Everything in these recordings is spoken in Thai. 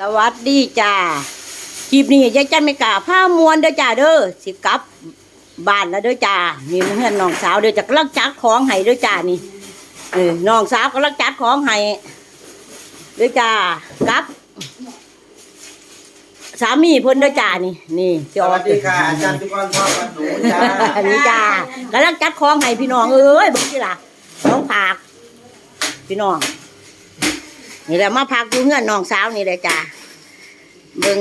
สวัสดีจ้าคลิปนี้ยายจันไม่กล้าผ้ามวนเด้อจ้าเด้อสิกลับบ้านแล้วเด้อจ้านี่เพื่อนน้องสาวเด้อจะกำลังจัดของให้เด้อจ้านี่เออน้องสาวกำลังจัดของให้เด้อจ้ากลับ สามีเพิ่นเด้อจ้านี่ นี่สวัสดีค่ะอาจารย์ทุกคนพ่อกับหนูจ้าอันนี้จ้ากำลังจัดของให้พี่น้องเอ้ยบอกสิล่ะน้องผักพี่น้อง นี่แหละมาพักอยู่เงื่อนน้องสาวนี่เลยจ้าเบิ่ง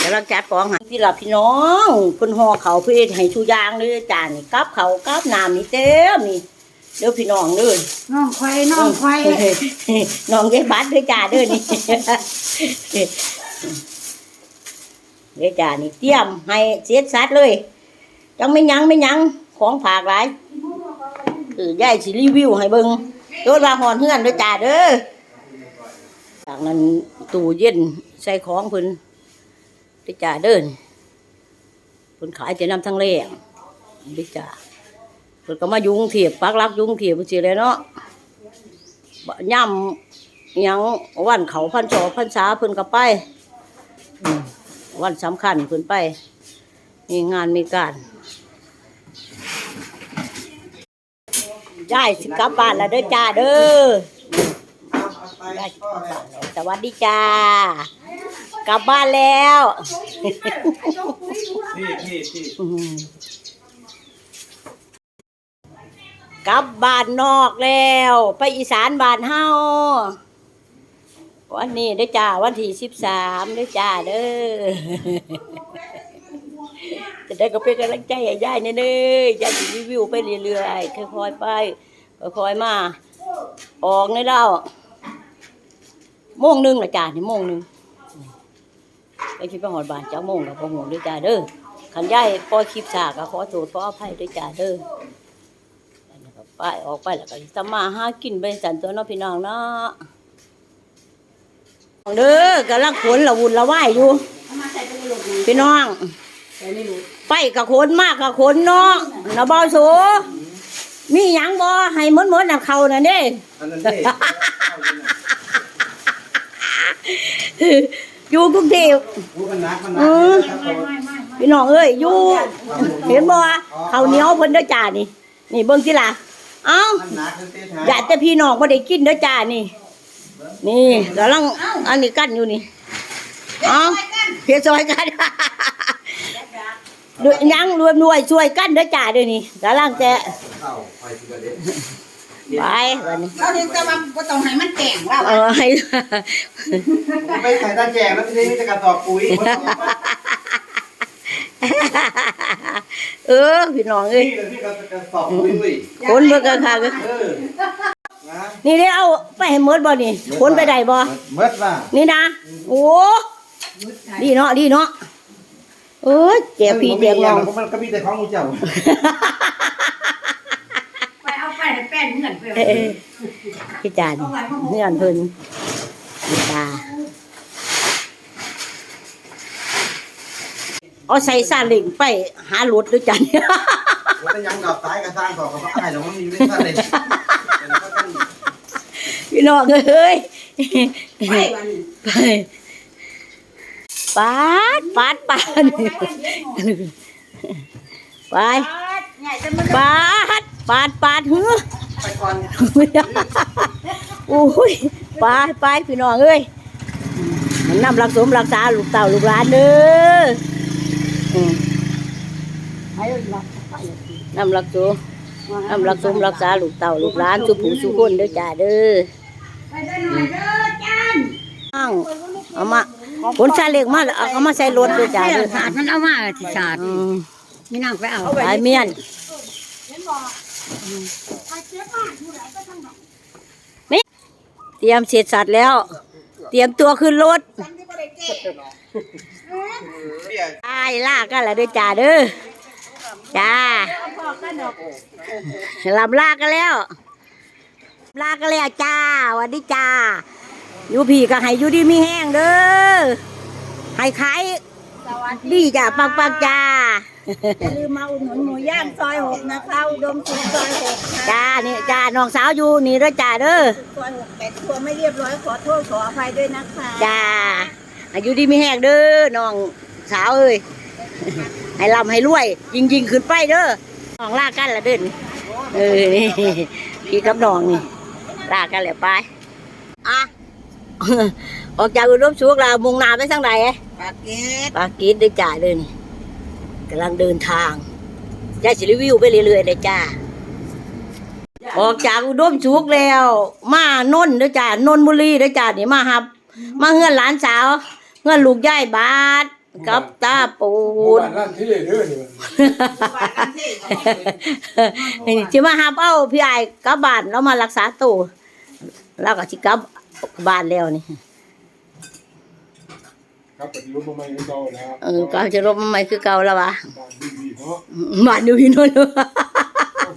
กำลังจัดของให้พี่หลับพี่น้องคนห่อเขาวเพื่อให้ชูยางเลยจ้านี่กับเขาวกับน้ำนี่เต็มนี่เด้อพี่น้องเด้อน้องควายน้องควายน้องยายบัดด้วยจ้าเด้อนี่เด้อจ้านี่เตรียมให้เสียสัตว์เลยจังไม่ยั้งไม่ยั้งของผากหลายคือยายสิรีวิวให้เบิ่ง โดนว่าหอนเฮือนด้วยจ้าเด้อจากนั้นตู้เย็นใส่ของเพิ่นด้วยจ้าเด้อนี่เพิ่นขายจะนำทั้งแรงด้วยจ้าเพิ่นก็มายุงเทียบปักลักยุงเทียบสิเลยเนาะย่ำยังวันเขาพันศอกพันษาเพิ่นก็ไปวันสำคัญเพิ่นไป มีงานมีการ ได้สิกลับบ้านแล้วเด้อจ้าเด้อสิกลับบ้านแล้วสวัสดีจ้ากลับบ้านแล้วพี่พี่พี่อืมกลับบ้านนอกแล้ว ไปอีสานบ้านเฮาวันนี้เด้อจ้าวันที่สิบสามเด้อจ้าเด้อ จะได้ก็เป็นกำลังใจให้ยายเด้อยายจะรีวิวไปเรื่อยๆค่อยๆไปค่อยๆมา ออกในเราโมงหนึงละจ้านี่โมงหนึงไปคิดไปหอดบานเจ้าโมงแล้วพอหูด้วยจ้าเด้อขันยายปล่อยคลิปฉากก็ขอโทษขออภัยด้วยจ้าเด้อแล้วก็ไปออกไปแล้วก็สมาหากินไปสันตัวเนาะพี่น้องเนาะเด้อกำลังขนละวุ่นละวายอยู่ พี่น้อง ไปกับคนมากกับคนเนาะนะบ่สูมีหยังบ่ให้หมดหมดน่ะเขาน่ะเด้อันนั้นนี่อยู่กรุงเทพรู้มันนักมันนัอืมครับผมพี่น้องเอ้ยอยู่เห็นบ่ข้าวเหนียวเพิ่นเด้อจ้านี่ นี่เบิ่งสิล่ะเอ้ามันนักคือเต้นอยากแต่พี่น้องบ่ได้กินเด้อจ้านี่ นี่กำลังอันนี้กั้นอยู่นี่เอ้าเฮ็ดซอยกัน ด้วยยังรวมหน่วยช่วยกันเด้อจ้าเด้อนี่กำลังจะเข้าไปสิกระเด็นไปวันนี้เราเรียกแต่ว่าบ่ต้องให้มันแต่งเราเออให้ผมไม่ใส่ตาแจกแล้วทีนี้มีแต่กระสอบปุ๋ยเออพี่น้องเอ้ยนี่เลยพี่กระสอบปุ๋ยอุ้ยคนเบิ่งกันค่ะเออนะนี่ได้เอาไปให้หมดบ่นี่คนไปได้บ่เบิดว่ะนี่นะโอ้ดีเนาะดีเนาะ เออแจกพี่แจกน้องมันก็มีแต่ของมูเจ้าไปเอาไปให้แป้นเงินไปเออพี่จานเงื่อนเพิ่นพี่ตาเอาใส่ซาเล้งไปหารถด้วยจันมันจะยังกับตายกระซ้างต่อกับอ้ายแล้วมันมีเรื่องอะไรพี่น้องเอ้ยไปวันนี้ไปปาดปาดปาดไปใหญ่แต่มันปาดปาดปาดเฮ้อไปก่อนโอ้ยไปไปพี่น้องเอ้ยมันนำรักสมรักษาลูกเต่าลูกหลานเด้ออืมให้รับนำรักสมนำรักสมรักษาลูกเต่าลูกหลานสุผู้สุคนเด้อจ้าเด้อไปได้หน่อยเด้อจันอ้าวเอามา ผลชาเล็กมาเอาเอามาใส่รถเด้อจ้าเด้อศาสตร์มันเอามาที่ศาสตร์อืมมีนางไปเอาไปเมียนนี่เตรียมเสร็จสัตว์แล้ว เตรียมตัวขึ้นรถไปล่ากันแล้วเด้อจ้าเด้อจ้าลำลากันแล้ว ลากันแล้วจ้าหวันดีจ้า อยู่พี่ก็ให้อยู่ดีมีแห้งเด้อให้ขายดีจ้าปังปังๆจ้าสอย่าลืมมาอุดหนุนหมูย่างซอยหกนะคะอุดมสุขซอยหกค่ะจ้านี่จ้าน้องสาวอยู่นี่เด้อจ้าเด้อซอยหกแต่ตัวไม่เรียบร้อยขอโทษขออภัยด้วยนะคะจ้าอายุดีมีแหกเด้อน้องสาวเอ้ยให้ร่ำให้รวย ยิงยิงๆขึ้นไปเด้อน้องลากันละเดินเออนี่พี่กับน้องนี่ลากันแล้วไปอะ ออกจากอุดมสุขแล้วมุ่งหน้าไปทางใดเอ๊ะปากเกตปากีสได้จ่าเดินกำลังเดินทางจ้าสิรีวิวไปเรื่อยๆเลยจ้า ออกจากอุดมสุขแล้ว มานนท์เด้อจ้านนทบุรีเด้อจ้านี่มาหับ มาเฮือนหลานสาวเฮือนลูกย่ายบาทกับตาปูหมู่ดบ้านนั่นที่เด้อนี่มันสิมาหับเอาพี่ไอ้ายกลับบ้านแล้วมารักษาตัวแล้วก็สิกลับ บ้านแล้วนี่ครับปฏิรูปมาใหม่คือเก่าแล้วเออก็จะรบมาใหม่คือเก่าแล้ววะบ้านดีๆเนาะบ้านอยู่พี่โนนต้อง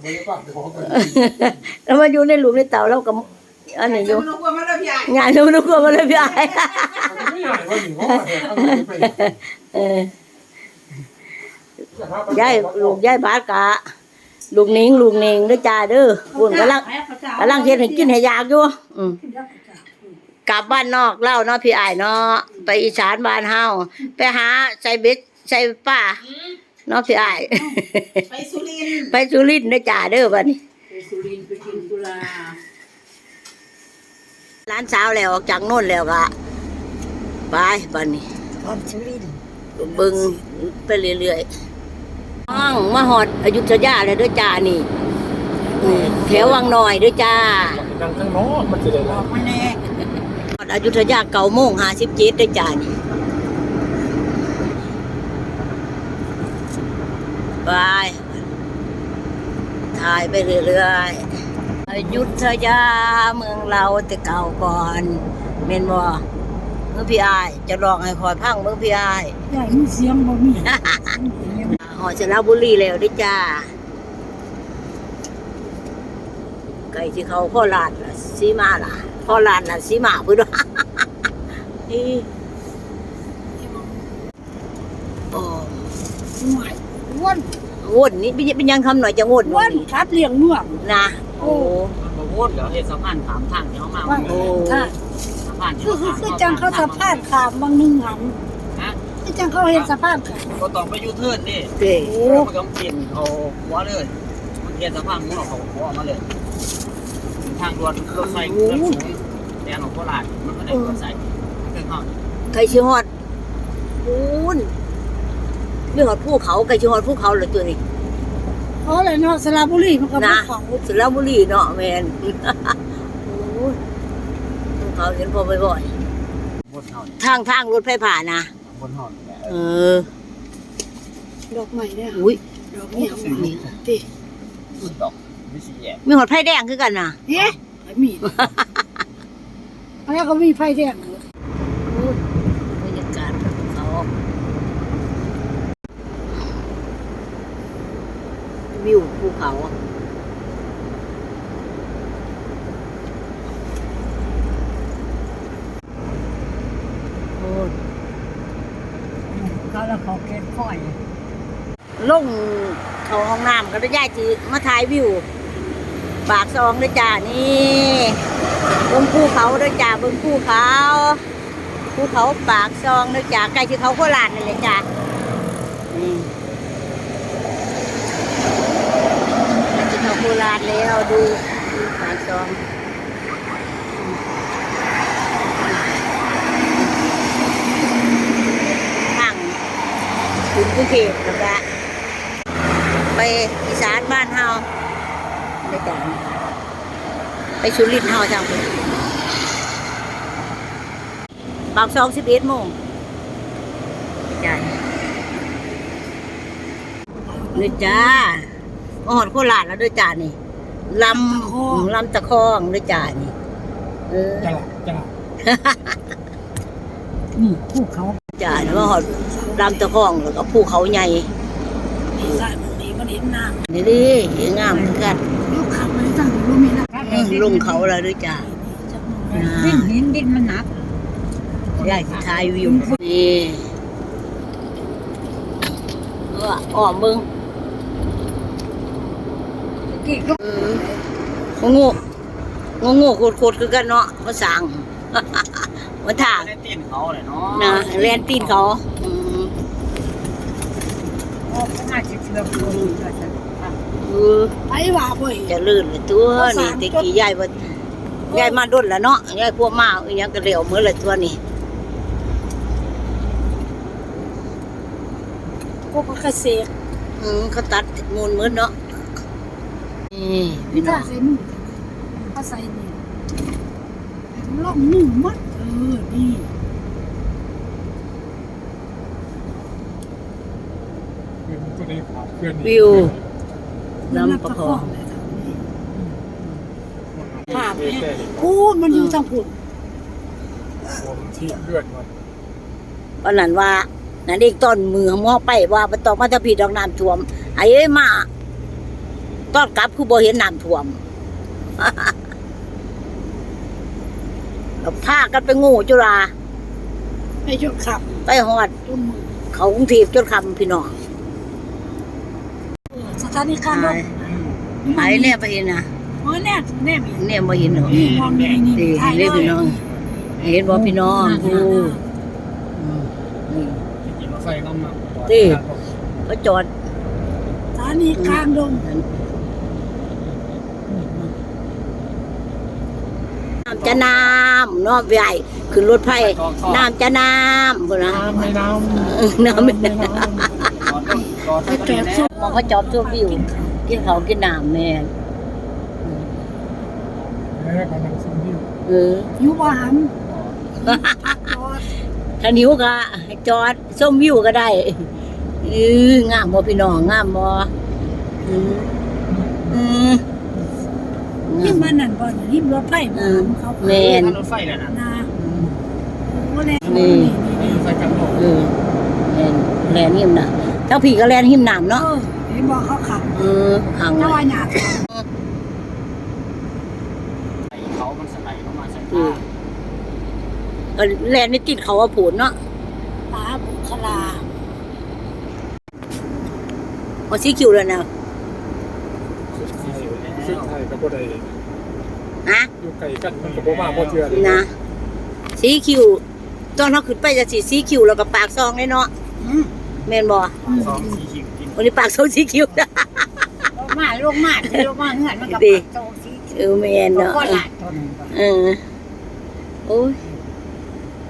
ไปบ้านของกันแล้วมาอยู่ในหลุมในเต่าแล้วก็อันนี้อยู่น้องกลัวมาแล้วพี่ใหญ่งานลูกๆมาเลยพี่ไอ้ายไม่ใหญ่ว่าหนิว่าเอาไปเออยายลูกยายบาทกะลูกนิงลูกนิงเด้อจ้าเด้อบุญกำลังกำลังเฮ็ดให้กินให้อยากอยู่อืม กลับบ้านนอกเล่าเนาะพี่อ้ายเนาะไปอีสานบ้านเฮาไปหาใส่เบ็ดใส่ป่าเนาะพี่อ้าย ไปสุรินทร์ไปสุรินทร์เด้อจ้าเด้อบัดนี้ ไปสุรินทร์ไปกินกุลาร้านสาวแล้วออกจากโน่นแล้วก็ไปบัดนี้ตอนสุรินทร์เบิ่งไปเรื่อยๆอ้างมาหอดอยุธยาเลยเด้วยจ้านี่อืมแถววังน้อยเด้วยจ้านั่งข้างนอกมันจะได้บรัอบกมาแน่ห อดอยุธยาเก่าโมงห้าสิบเจ็ดด้วยจ้านี่ไปถ่ายไปเรื่อยๆอยุธยาเมืองเราแต่เก่าก่อนเมนบ่เมื่อพี่อาย จะลองให้คอยพังเมื่อพี่อายใหญ่มีเสียงบ่มีหอดสระบุรีแล้วเด้วยจ้าไก่ที่เขาโคราชล่ะสีมาล่ะ โคราชล่ะสีมาพุ่นว่านี่โอ้หน่วยอ้วนวนนี่เป็นเป็นยังคำหน่อยจะวนอ้วนนี่ชัดเลี้ยงเมืองนะโอ้บ่โวนเหรอเฮ็ดสะพานถามทางที่เขามาว่าโอ้ค่ะสะพานที่คือคือคือจังเขาสะพานขามบางนึงหันฮะคือจังเขาเห็นสะพานขามก็ต้องไปยูเทิร์นนี่เก๋โอ้มันก็กินเอาหัวเลยมันเฮ็ดสะพานหมุนเอาหัวออกมาเลยทางด่วนรถไฟรถสูง แดนของโคราชมันก็ได้รถไฟเครื่องเฮาไก่ชิฮอดปูนไม่หอดภูเขาไก่ชิฮอดภูเขาเลยตัวนี้เพราะอะไรเนาะสระบุรีมันก็มีนะของสระบุรีเนาะแมนโอ้ยภูเขาเห็นพอบ่อยบนเฮาๆทางทางรถไฟผ่านนะบนเฮาเออดอกไม้เนี่ยอุ้ยดอกเงี้ยนี่ติสุดดอกมีสีแยกมีหอดไผ่แดงคือกันนะเอ๊ะไอ้มี อันนี้ก็มีไฟแดงบรรยากาศภูเขาวิวภูเขาโอ้ยเขาแล้วเขาเก็บค่อย ลงเขาห้องน้ำก็ได้ย่ายจีมาถ่ายวิว ปากซองด้วยจ้านี่บิ้งภูเขาด้วยจ้าบิ้งภูเขาภูเขาปากซองด้วยจ้าใกล้ที่เขาโคราชนี่เลยจ้านี่ใกล้ที่เขาโคราชแล้วดูดูปากซองทางถึงกรุงเทพแล้วก็ไปอีสานบ้านเฮา ได้จ้าไปสุรินทร์เฮาจังไปปากซองสิบเอ็ดโมงจ้านี่จ้ามาหอดโคราชแล้วด้วยจ้านี่ลำลำตะคองด้วยจ้านี่ เออจังจังนี่ภูเขาจ้าแล้วมาหอดลำตะคองแล้วก็ภูเขาใหญ่ นี่สายมันนี่มันเห็นน้ำนี่ดิเห็นงามเหมือนกันลูกขับมันตั้งรู้มีนะเออลงเขาแล้วด้วยจ้าดินหินดินมันหนักยายถ่ายวิวนี่โอ้ว่าอ้อมมึงกี่ก็เอองูงูงูโคตรโคตรคือกันเนาะมาสั่งมาถ่างได้ตีนเขาเลยเนาะนะแลนตีนเขาอืม อ อกมาจะเชื่อมโยงกันเออไอ้ว่าบ่จะลื่นเลยตัวนี่ตะกี้ยายว่ายายมาด้นแล้วเนาะยายพวกมาอีหยังก็เร็วเหมือนเลยตัวนี้ก็เกษตรอืมเขาตัดมูลเหมือนเนาะนี่พี่น้ถ้าองใส่มือก็ใส่นี่ล่องมือมัดเออนี่ ตัวนี้ขาเพื่อน วิวน้ำประคองภาพเนี่ยพูดมันอยู่ทางพุ่นผมที่เพื่อนมันวันนั้นว่านั่นเองต้นมือหมอไปว่าบ่ต้องมาจะผิดดอกน้ำท่วมไอ้เอ้ยมาตอนกลับคือบ่เห็นน้ำท่วมแล้วพากันไปงูจุฬาไปจดขับไปหอดต้นมือเขากรุงเทพจนคำพี่น้องส ถานีกลารรถไอ้เนี่ยไปเห็นนะโอ้ยแน่แน่มีเนี่ยมาเห็นเหรอนี่มองนี่นี่นี่ถ่ายเรียกเลพี่ยน้องเห็นบ่พี่น้องกูอืมนี่ กินรถไฟเข้ามาก็จอดสถานีกลางดงน้ำจะน้ำเนาะใหญ่ขึ้นรถไฟน้ำจะน้ำพุ่นนะน้ำไม่น้เออน้ำไม่ำไม่น้น้จอดไปจอดซุำ มองเขาจอบตัววิว กินเขาวกินน้ำแม่นำแม่กำลังซุ่มที่เอออยู่บ้านจอดถ้านิ้วก็จอดส้มวิวก็ได้เอองามบ่พี่น้องงามบ่อืมอืมนี่มันนั่นบ่นี่รถไฟบ่เขาแม่นรถไฟเลยนะนะโอ้แน่นี่นี่ใส่กันหมดเออแลนแลนหิมน้ำ ทั้งผีก็แลนหิมน้ำเอเนาะอเห็นบอกเขาขับเออห่างน้เลอยยหยาดเขามันสไลด์เข้ามาใส่อืมก็แลนไม่ติดเขาว่าผูนเนาะตาบุคลาพอสีคิวแล้วนะซึ่งไทยกับบ่ได้ฮะอยู่ไกลกันมันก็บ่มาบ่เชื่อเลยนะสีคิวตอนเราขึ้นไปจะสีสีคิวแล้วก็ปากซองเลยเนาะอืม แม่นบ่สองสีคิวกินวันนี้ปากซองสีคิวลงมาลงมาลงมาเหือนมันกับดี โตสีเออแม่นเนาะเนาะก็หลานตัวนึงเออโอ้ย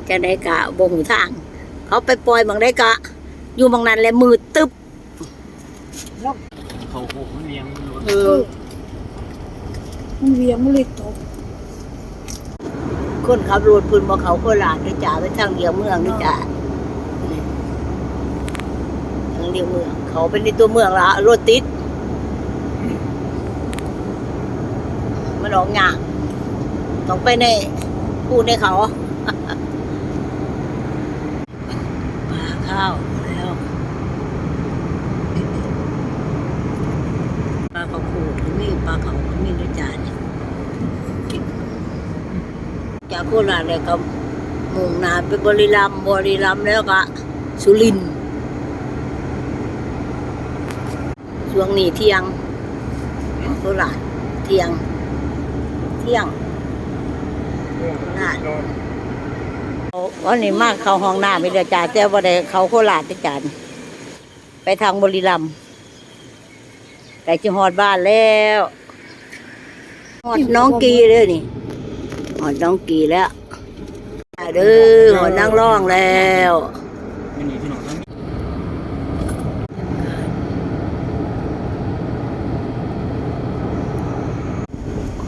จะได้กะบ่หูทาง เขาไปปล่อยบางได้กะ อยู่บางนั้นแหละมือตึบเขาโอ้มันเลี้ยงรถเอเอออมันเวียงมันเลยตกคนขับรถพื้นบ่เขาโคราชด้วยจ้าไปทางเดียวเมืองด้วยจ้าทาง เดียวเมือง เขาเป็นในตัวเมืองละรถติด มันออกยากต้องไปในพูดในเขาปลาข้าวแล้วปลาเขาคูดมีปลาเขามีด้วยจานยจากโคราชเลยก็มุ่งหน้าไปบริรัมบริรัมแล้วก็สุรินทร์ ช่วงนี้เที่ยงโคราชเที่ยง เที่ยงวันนี้มากเขาห้องหน้ำไปเดือจ่าแต่ว่าได้เขาโคราชที่จานไปทางบริรัมย์ไก่จะหอดบ้านแล้วหอดน้องกีเลยนี่หอดน้องกีแล้วเด้อหอดนั่งร้องแล้ว ไม่หนีที่หนอนทั้ง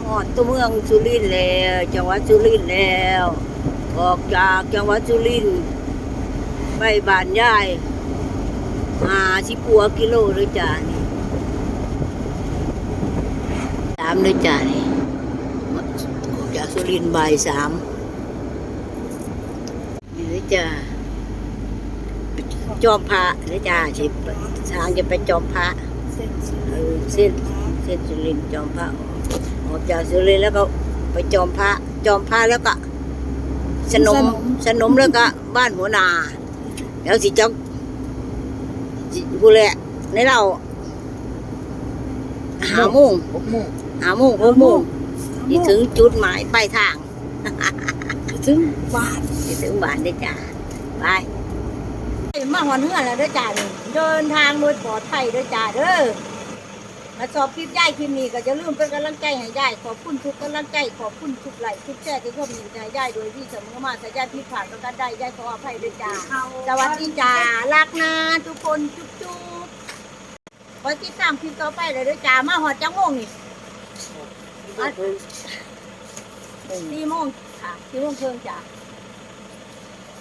หอด ตัวเมืองสุรินทร์แล้วจังหวัดสุรินทร์แล้ว ออกจากจังหวัดสุรินทร์ไปบ้านยายหาสิบกัวกิโลเลยจ้านี่สามเลยจ้านี่ออกจากสุรินทร์บ่ายสามนี่เลยจ้าจอมพระเลยจ้าสิทางจะไปจอมพระเส้นเออเส้นเส้นสุรินทร์จอมพระออก จากสุรินทร์แล้วก็ไปจอมพระ จอมพระแล้วก็สนมสนมแล้วก็บ้านหัวนา แล้วสิจังสิผู้แหละในเราหาโมงหกโมงหาโมงหกโมงที่ถึงจุดหมายปลายทางถึงบ้านที่ถึงบ้านได้อจ้าไปมาหอนเฮือนแล้วเด้อจ้านี่เดินทางโดยปลอดภัยเด้อจ้าเด้อ ถ้าชอบคลิปย่ายคลิปนี้ก็จะลืมเป็นกำลังใจให้ย่ายขอบคุณทุกกำลังใจขอบคุณทุกไลค์ทุกแชร์ที่เข้ามีใจย่ายโดยที่เสมอมาแต่ย่ายผิดพลาดก็กันได้ย่ายขออภัยด้วยจ้าสวัสดีจ้ารักนะทุกคนจุ๊บจุ๊บขอติดตามคลิปต่อไปเลยเด้วยจ้ามาหอดจังโมงนี่สี่โมงค่ะสี่โมงเคิงจ้า